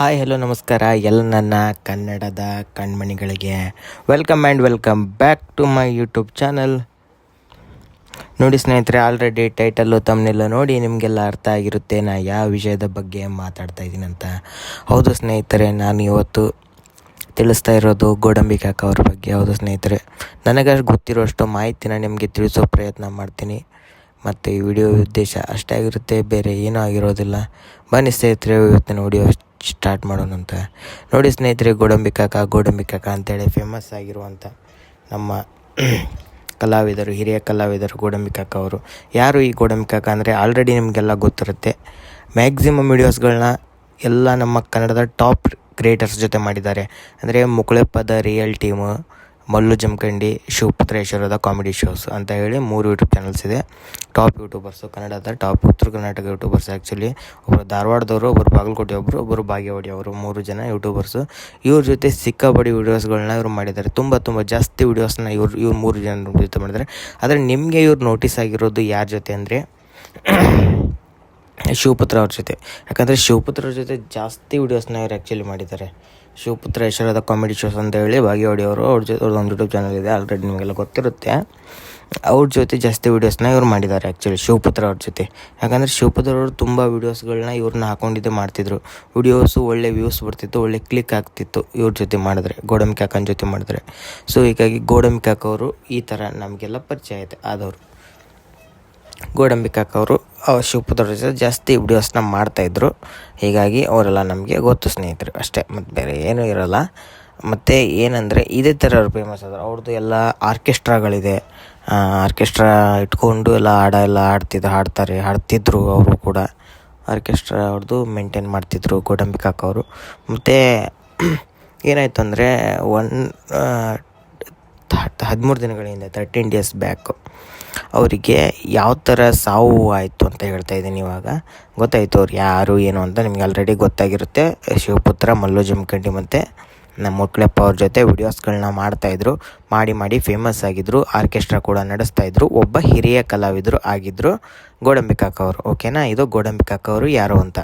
Hi, hello, ನಮಸ್ಕಾರ. ಎಲ್ಲ ನನ್ನ ಕನ್ನಡದ ಕಣ್ಮಣಿಗಳಿಗೆ welcome and welcome back to my YouTube channel. ನೋಡಿ ಸ್ನೇಹಿತರೆ, ಆಲ್ರೆಡಿ ಟೈಟಲ್ಲು ತಮ್ಮನೆಲ್ಲ ನೋಡಿ ನಿಮಗೆಲ್ಲ ಅರ್ಥ ಆಗಿರುತ್ತೆ. ನಾ ಯಾವ ವಿಷಯದ ಬಗ್ಗೆ ಮಾತಾಡ್ತಾ ಇದ್ದೀನಂತ ಹೌದು ಸ್ನೇಹಿತರೆ, ನಾನು ಇವತ್ತು ತಿಳಿಸ್ತಾ ಇರೋದು ಗೋಡಂಬಿ ಕಾಕ ಅವ್ರ ಬಗ್ಗೆ. ಹೌದು ಸ್ನೇಹಿತರೆ ನನಗೆ ಗೊತ್ತಿರೋಷ್ಟು ಮಾಹಿತಿನ ನಿಮಗೆ ತಿಳಿಸೋ ಪ್ರಯತ್ನ ಮಾಡ್ತೀನಿ. ಮತ್ತು ಈ ವಿಡಿಯೋ ಉದ್ದೇಶ ಅಷ್ಟೇ ಆಗಿರುತ್ತೆ, ಬೇರೆ ಏನೂ ಆಗಿರೋದಿಲ್ಲ. ಬನ್ನಿ ಸ್ನೇಹಿತರೆ, ಇವತ್ತಿನ ವಿಡಿಯೋ ಸ್ಟಾರ್ಟ್ ಮಾಡೋಣ ಅಂತ. ನೋಡಿ ಸ್ನೇಹಿತರೆ, ಗೋಡಂಬಿ ಕಾಕ ಗೋಡಂಬಿ ಕಾಕ ಅಂತೇಳಿ ಫೇಮಸ್ ಆಗಿರುವಂಥ ನಮ್ಮ ಕಲಾವಿದರು, ಹಿರಿಯ ಕಲಾವಿದರು ಗೋಡಂಬಿ ಕಾಕ ಅವರು. ಯಾರು ಈ ಗೋಡಂಬಿ ಕಾಕ ಅಂದರೆ? ಆಲ್ರೆಡಿ ನಿಮಗೆಲ್ಲ ಗೊತ್ತಿರುತ್ತೆ. ಮ್ಯಾಕ್ಸಿಮಮ್ ವಿಡಿಯೋಸ್ಗಳನ್ನ ಎಲ್ಲ ನಮ್ಮ ಕನ್ನಡದ ಟಾಪ್ ಕ್ರಿಯೇಟರ್ಸ್ ಜೊತೆ ಮಾಡಿದ್ದಾರೆ. ಅಂದರೆ ಮುಕುಳೆಪ್ಪದ ರಿಯಲ್ ಟೀಮು ಮಲ್ಲು ಜಮಖಂಡಿ, ಶಿವಪುತ್ರೇಶ್ವರದ ಕಾಮಿಡಿ ಶೋಸ್ ಅಂತ ಹೇಳಿ ಮೂರು ಯೂಟ್ಯೂಬ್ ಚಾನಲ್ಸ್ ಇದೆ. ಟಾಪ್ ಯೂಟ್ಯೂಬರ್ಸು ಕನ್ನಡದ top Uttara Karnataka YouTubers actually ಒಬ್ಬರು ಧಾರವಾಡದವರು ಒಬ್ಬರು ಬಾಗಲಕೋಟೆ ಒಬ್ಬರು ಒಬ್ಬರು ಬಾಗೇವಾಡಿ ಅವರು ಮೂರು ಜನ ಯೂಟ್ಯೂಬರ್ಸು ಇವ್ರ ಜೊತೆ ಸಿಕ್ಕಾಬಡಿ ವೀಡಿಯೋಸ್ಗಳನ್ನ ಇವರು ಮಾಡಿದ್ದಾರೆ. ತುಂಬ ತುಂಬ ಜಾಸ್ತಿ ವೀಡಿಯೋಸ್ನ ಇವ್ರು ಇವ್ರು ಮೂರು ಜನ ಮಾಡಿದ್ದಾರೆ. ಆದರೆ ನಿಮಗೆ ಇವ್ರು ನೋಟಿಸ್ ಆಗಿರೋದು ಯಾರ ಜೊತೆ ಅಂದರೆ ಶಿವಪುತ್ರ ಅವ್ರ ಜೊತೆ. ಯಾಕಂದರೆ ಶಿವಪುತ್ರ ಜೊತೆ ಜಾಸ್ತಿ ವೀಡಿಯೋಸ್ನ ಇವ್ರು ಆ್ಯಕ್ಚುಲಿ ಮಾಡಿದ್ದಾರೆ. ಶಿವಪುತ್ರ ಯಶೋರದ ಕಾಮಿಡಿ ಶೋಸ್ ಅಂತ ಹೇಳಿ ಅವರು, ಅವ್ರ ಜೊತೆ ಅವ್ರದ್ದು ಒಂದು ಯೂಟ್ಯೂಬ್ ಚಾನಲ್ ಇದೆ ಆಲ್ರೆಡಿ ನಿಮಗೆಲ್ಲ ಗೊತ್ತಿರುತ್ತೆ. ಅವ್ರ ಜೊತೆ ಜಾಸ್ತಿ ವೀಡಿಯೋಸ್ನ ಇವ್ರು ಮಾಡಿದ್ದಾರೆ ಆ್ಯಕ್ಚುಲಿ ಶಿವಪುತ್ರ ಅವ್ರ ಜೊತೆ. ಯಾಕಂದರೆ ಶಿವಪುತ್ರ ಅವರು ತುಂಬ ವೀಡಿಯೋಸ್ಗಳನ್ನ ಇವ್ರನ್ನ ಹಾಕೊಂಡಿದ್ದೆ ಮಾಡ್ತಿದ್ರು. ವೀಡಿಯೋಸು ಒಳ್ಳೆ ವ್ಯೂಸ್ ಬರ್ತಿತ್ತು, ಒಳ್ಳೆ ಕ್ಲಿಕ್ ಆಗ್ತಿತ್ತು ಇವ್ರ ಜೊತೆ ಮಾಡಿದ್ರೆ, ಗೋಡಂಬಿ ಕಾಕನ ಜೊತೆ ಮಾಡಿದ್ರೆ. ಸೊ ಹೀಗಾಗಿ ಗೋಡಂಬಿ ಕಾಕವರು ಈ ಥರ ನಮಗೆಲ್ಲ ಪರಿಚಯ ಇದೆ ಆದವರು. ಗೋಡಂಬಿ ಕಾಕ ಅವರು ಶಿವಪುತ್ರ ಜಾಸ್ತಿ ವಿಡಿಯೋಸ್ನ ಮಾಡ್ತಾಯಿದ್ರು ಹೀಗಾಗಿ ಅವರೆಲ್ಲ ನಮಗೆ ಗೊತ್ತು ಸ್ನೇಹಿತರು. ಅಷ್ಟೇ, ಮತ್ತು ಬೇರೆ ಏನೂ ಇರೋಲ್ಲ. ಮತ್ತು ಏನಂದರೆ, ಇದೇ ಥರ ಅವ್ರು ಫೇಮಸ್ ಆದರು. ಅವ್ರದ್ದು ಎಲ್ಲ ಆರ್ಕೆಸ್ಟ್ರಾಗಳಿದೆ ಆರ್ಕೆಸ್ಟ್ರಾ ಇಟ್ಕೊಂಡು ಎಲ್ಲ ಹಾಡ ಎಲ್ಲ ಹಾಡ್ತಿದ್ದು ಹಾಡ್ತಾರೆ, ಹಾಡ್ತಿದ್ರು ಅವರು ಕೂಡ. ಆರ್ಕೆಸ್ಟ್ರಾ ಅವ್ರದ್ದು ಮೇಂಟೈನ್ ಮಾಡ್ತಿದ್ರು ಗೋಡಂಬಿ ಕಾಕ ಅವರು. ಮತ್ತು, ಏನಾಯಿತು ಅಂದರೆ ಒನ್ ಹದಿಮೂರು ದಿನಗಳ ಹಿಂದೆ ತರ್ಟೀನ್ ಡೇಸ್ ಬ್ಯಾಕ್ ಅವರಿಗೆ ಯಾವ ಥರ ಸಾವು ಆಯಿತು ಅಂತ ಹೇಳ್ತಾ ಇದ್ದೀನಿ ಇವಾಗ. ಗೊತ್ತಾಯಿತು ಅವ್ರು ಯಾರು, ಏನು ಅಂತ ನಿಮಗೆ ಆಲ್ರೆಡಿ ಗೊತ್ತಾಗಿರುತ್ತೆ. ಶಿವಪುತ್ರ ಮಲ್ಲು ಜಮಖಂಡಿ ಮತ್ತು ನಮ್ಮ ಮುಟ್ಲೆಪ್ಪ ಅವ್ರ ಜೊತೆ ವಿಡಿಯೋಸ್ಗಳನ್ನ ಮಾಡ್ತಾಯಿದ್ರು ಮಾಡಿ ಮಾಡಿ ಫೇಮಸ್ ಆಗಿದ್ರು ಆರ್ಕೆಸ್ಟ್ರಾ ಕೂಡ ನಡೆಸ್ತಾಯಿದ್ರು ಒಬ್ಬ ಹಿರಿಯ ಕಲಾವಿದರು ಆಗಿದ್ದರು ಗೋಡಂಬಿ ಕಾಕ ಅವರು ಓಕೆನಾ ಇದು ಗೋಡಂಬಿ ಕಾಕ ಅವರು ಯಾರು ಅಂತ.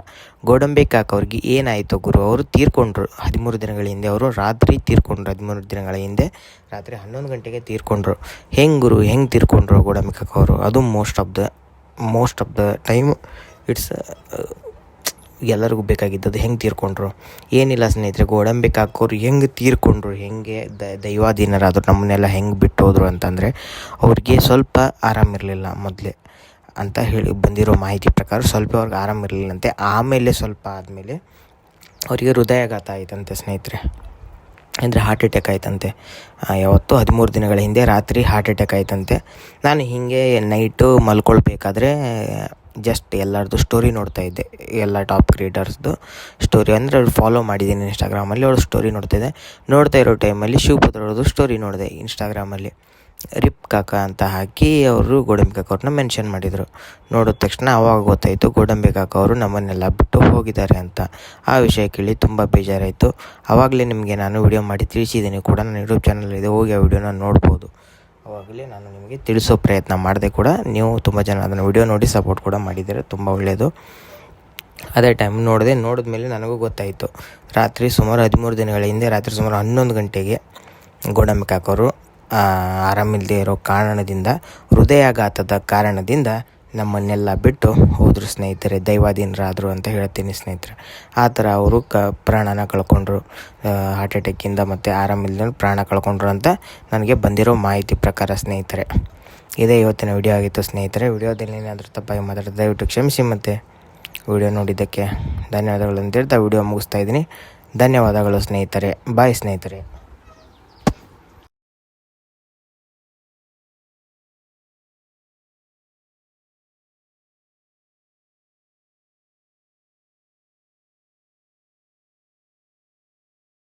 ಗೋಡಂಬಿ ಕಾಕ ಅವ್ರಿಗೆ ಏನಾಯಿತು ಗುರು? ಅವರು ತೀರ್ಕೊಂಡ್ರು. ಹದಿಮೂರು ದಿನಗಳ ಹಿಂದೆ ಅವರು ರಾತ್ರಿ ತೀರ್ಕೊಂಡ್ರು. ಹದಿಮೂರು ದಿನಗಳ ಹಿಂದೆ ರಾತ್ರಿ ಹನ್ನೊಂದು ಗಂಟೆಗೆ ತೀರ್ಕೊಂಡ್ರು. ಹೆಂಗೆ ಗುರು? ಹೆಂಗೆ ತೀರ್ಕೊಂಡ್ರು ಗೋಡಂಬಿ ಕಾಕ ಅವರು? ಅದು most of the most of the time it's ಎಲ್ಲರಿಗೂ ಬೇಕಾಗಿದ್ದದು ಹೆಂಗೆ ತೀರ್ಕೊಂಡ್ರು? ಏನಿಲ್ಲ ಸ್ನೇಹಿತರೆ, ಗೋಡಂಬಿ ಕಾಕೋರು ಹೆಂಗೆ ತೀರ್ಕೊಂಡ್ರು? ಹೆಂಗೆ ದೈವಾಧೀನರಾದರು, ನಮ್ಮನ್ನೆಲ್ಲ ಹೆಂಗೆ ಬಿಟ್ಟು ಹೋದರು ಅಂತಂದರೆ, ಅವ್ರಿಗೆ ಸ್ವಲ್ಪ ಆರಾಮಿರಲಿಲ್ಲ ಮೊದಲೇ ಅಂತ ಹೇಳಿ ಬಂದಿರೋ ಮಾಹಿತಿ ಪ್ರಕಾರ ಸ್ವಲ್ಪ ಅವ್ರಿಗೆ ಆರಾಮಿರಲಿಲ್ಲಂತೆ ಆಮೇಲೆ ಸ್ವಲ್ಪ ಆದಮೇಲೆ ಅವರಿಗೆ ಹೃದಯಾಘಾತ ಆಯಿತಂತೆ ಸ್ನೇಹಿತರೆ. ಅಂದರೆ ಹಾರ್ಟ್ ಅಟ್ಯಾಕ್ ಆಯ್ತಂತೆ. ಯಾವತ್ತು ಹದಿಮೂರು ದಿನಗಳ ಹಿಂದೆ ರಾತ್ರಿ ಹಾರ್ಟ್ ಅಟ್ಯಾಕ್ ಆಯ್ತಂತೆ. ನಾನು ಹೀಗೆ ನೈಟು ಮಲ್ಕೊಳ್ಬೇಕಾದ್ರೆ ಜಸ್ಟ್ ಎಲ್ಲರದ್ದು ಸ್ಟೋರಿ ನೋಡ್ತಾ ಇದ್ದೆ, ಎಲ್ಲ ಟಾಪ್ ಕ್ರಿಯೇಟರ್ಸ್ದು ಸ್ಟೋರಿ ಅಂದರೆ ಅವ್ರು ಫಾಲೋ ಮಾಡಿದ್ದೀನಿ ಇನ್ಸ್ಟಾಗ್ರಾಮಲ್ಲಿ ಅವ್ರ ಸ್ಟೋರಿ ನೋಡ್ತಿದ್ದೆ ನೋಡ್ತಾ ಇರೋ ಟೈಮಲ್ಲಿ ಶಿವಪುತ್ರ ಅವ್ರದ್ದು ಸ್ಟೋರಿ ನೋಡಿದೆ ಇನ್ಸ್ಟಾಗ್ರಾಮಲ್ಲಿ ರಿಪ್ ಕಾಕ ಅಂತ ಹಾಕಿ ಅವರು ಗೋಡಂಬಿ ಕಾಕ ಅವ್ರನ್ನ ಮೆನ್ಷನ್ ಮಾಡಿದರು. ನೋಡಿದ ತಕ್ಷಣ ಅವಾಗ ಗೊತ್ತಾಯಿತು ಗೋಡಂಬಿ ಕಾಕ ಅವರು ನಮ್ಮನ್ನೆಲ್ಲ ಬಿಟ್ಟು ಹೋಗಿದ್ದಾರೆ ಅಂತ. ಆ ವಿಷಯ ಕೇಳಿ ತುಂಬ ಬೇಜಾರಾಯಿತು. ಆವಾಗಲೇ ನಿಮಗೆ ನಾನು ವಿಡಿಯೋ ಮಾಡಿ ತಿಳಿಸಿದ್ದೀನಿ ಕೂಡ, ನನ್ನ ಯೂಟ್ಯೂಬ್ ಚಾನಲ್ ಇದೆ ಹೋಗಿ ಆ ವಿಡಿಯೋನ ನೋಡ್ಬೋದು. ಅವಾಗಲೇ ನಾನು ನಿಮಗೆ ತಿಳಿಸೋ ಪ್ರಯತ್ನ ಮಾಡಿದೆ ಕೂಡ ನೀವು ತುಂಬ ಜನ ಅದನ್ನು ವಿಡಿಯೋ ನೋಡಿ ಸಪೋರ್ಟ್ ಕೂಡ ಮಾಡಿದ್ದೀರ, ತುಂಬ ಒಳ್ಳೆಯದು. ಅದೇ ಟೈಮ್ ನೋಡಿದೆ ನೋಡಿದ ಮೇಲೆ ನನಗೂ ಗೊತ್ತಾಯಿತು. ರಾತ್ರಿ ಸುಮಾರು ಹದಿಮೂರು ದಿನಗಳ ಹಿಂದೆ, ರಾತ್ರಿ ಸುಮಾರು ಹನ್ನೊಂದು ಗಂಟೆಗೆ ಗೋಡಂಬಿ ಕಾಕೋರು ಆರಾಮಿಲ್ಲದೆ ಇರೋ ಕಾರಣದಿಂದ, ಹೃದಯಾಘಾತದ ಕಾರಣದಿಂದ ನಮ್ಮನ್ನೆಲ್ಲ ಬಿಟ್ಟು ಹೋದರು ಸ್ನೇಹಿತರೆ, ದೈವಾಧೀನರಾದರು ಅಂತ ಹೇಳ್ತೀನಿ ಸ್ನೇಹಿತರೆ. ಆ ಥರ ಅವರು ಕ ಪ್ರಾಣನ ಕಳ್ಕೊಂಡ್ರು. ಹಾರ್ಟ್ ಅಟ್ಯಾಕಿಂದ ಮತ್ತು ಆರಾಮಿಲ್ಲದೆ ಪ್ರಾಣ ಕಳ್ಕೊಂಡ್ರು ಅಂತ ನನಗೆ ಬಂದಿರೋ ಮಾಹಿತಿ ಪ್ರಕಾರ ಸ್ನೇಹಿತರೆ. ಇದೇ ಇವತ್ತಿನ ವಿಡಿಯೋ ಆಗಿತ್ತು ಸ್ನೇಹಿತರೆ. ವಿಡಿಯೋದಲ್ಲಿ ಏನಾದರೂ ತಪ್ಪಾಗಿ ಮಾತಾಡಿದ್ರೆ ದಯವಿಟ್ಟು ಕ್ಷಮಿಸಿ ಮತ್ತು ವಿಡಿಯೋ ನೋಡಿದ್ದಕ್ಕೆ ಧನ್ಯವಾದಗಳು ಅಂತ ಹೇಳ್ತಾ ವಿಡಿಯೋ ಮುಗಿಸ್ತಾ ಇದ್ದೀನಿ. ಧನ್ಯವಾದಗಳು ಸ್ನೇಹಿತರೆ. ಬಾಯ್ ಸ್ನೇಹಿತರೆ.